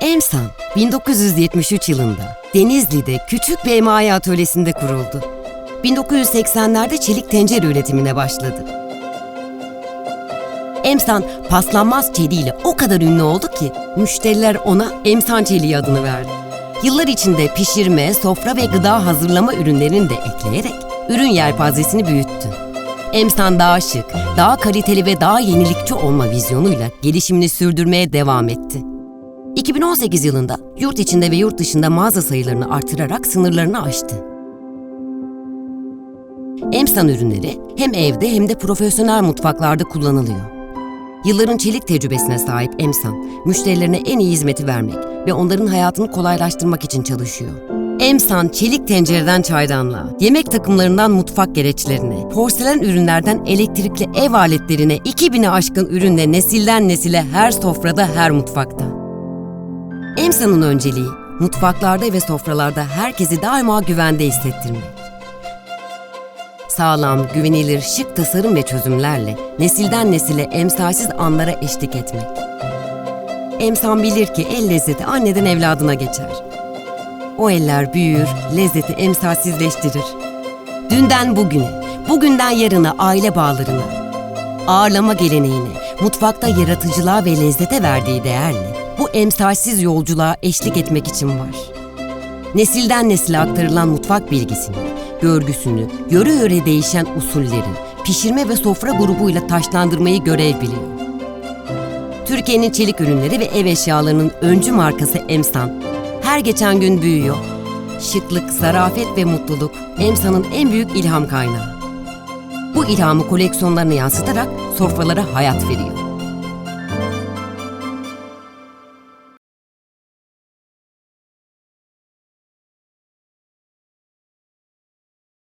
Emsan 1973 yılında Denizli'de küçük bir emayi atölyesinde kuruldu. 1980'lerde çelik tencere üretimine başladı. Emsan paslanmaz çeliğiyle o kadar ünlü oldu ki müşteriler ona Emsan çeliği adını verdi. Yıllar içinde pişirme, sofra ve gıda hazırlama ürünlerini de ekleyerek ürün yelpazesini büyüttü. Emsan daha şık, daha kaliteli ve daha yenilikçi olma vizyonuyla gelişimini sürdürmeye devam etti. 2018 yılında yurt içinde ve yurt dışında mağaza sayılarını artırarak sınırlarını aştı. Emsan ürünleri hem evde hem de profesyonel mutfaklarda kullanılıyor. Yılların çelik tecrübesine sahip Emsan, müşterilerine en iyi hizmeti vermek ve onların hayatını kolaylaştırmak için çalışıyor. Emsan, çelik tencereden çaydanlığa, yemek takımlarından mutfak gereçlerine, porselen ürünlerden elektrikli ev aletlerine 2000'e aşkın ürünle nesilden nesile her sofrada, her mutfakta. Emsa'nın önceliği, mutfaklarda ve sofralarda herkesi daima güvende hissettirmek. Sağlam, güvenilir, şık tasarım ve çözümlerle nesilden nesile emsalsiz anlara eşlik etmek. Emsan bilir ki el lezzeti anneden evladına geçer. O eller büyür, lezzeti emsalsizleştirir. Dünden bugüne, bugünden yarına aile bağlarını, ağırlama geleneğini, mutfakta yaratıcılığa ve lezzete verdiği değerle emsalsiz yolculuğa eşlik etmek için var. Nesilden nesile aktarılan mutfak bilgisini, görgüsünü, yöre yöre değişen usulleri, pişirme ve sofra grubuyla taşlandırmayı görev biliyor. Türkiye'nin çelik ürünleri ve ev eşyalarının öncü markası Emsan her geçen gün büyüyor. Şıklık, zarafet ve mutluluk Emsan'ın en büyük ilham kaynağı. Bu ilhamı koleksiyonlarına yansıtarak sofralara hayat veriyor.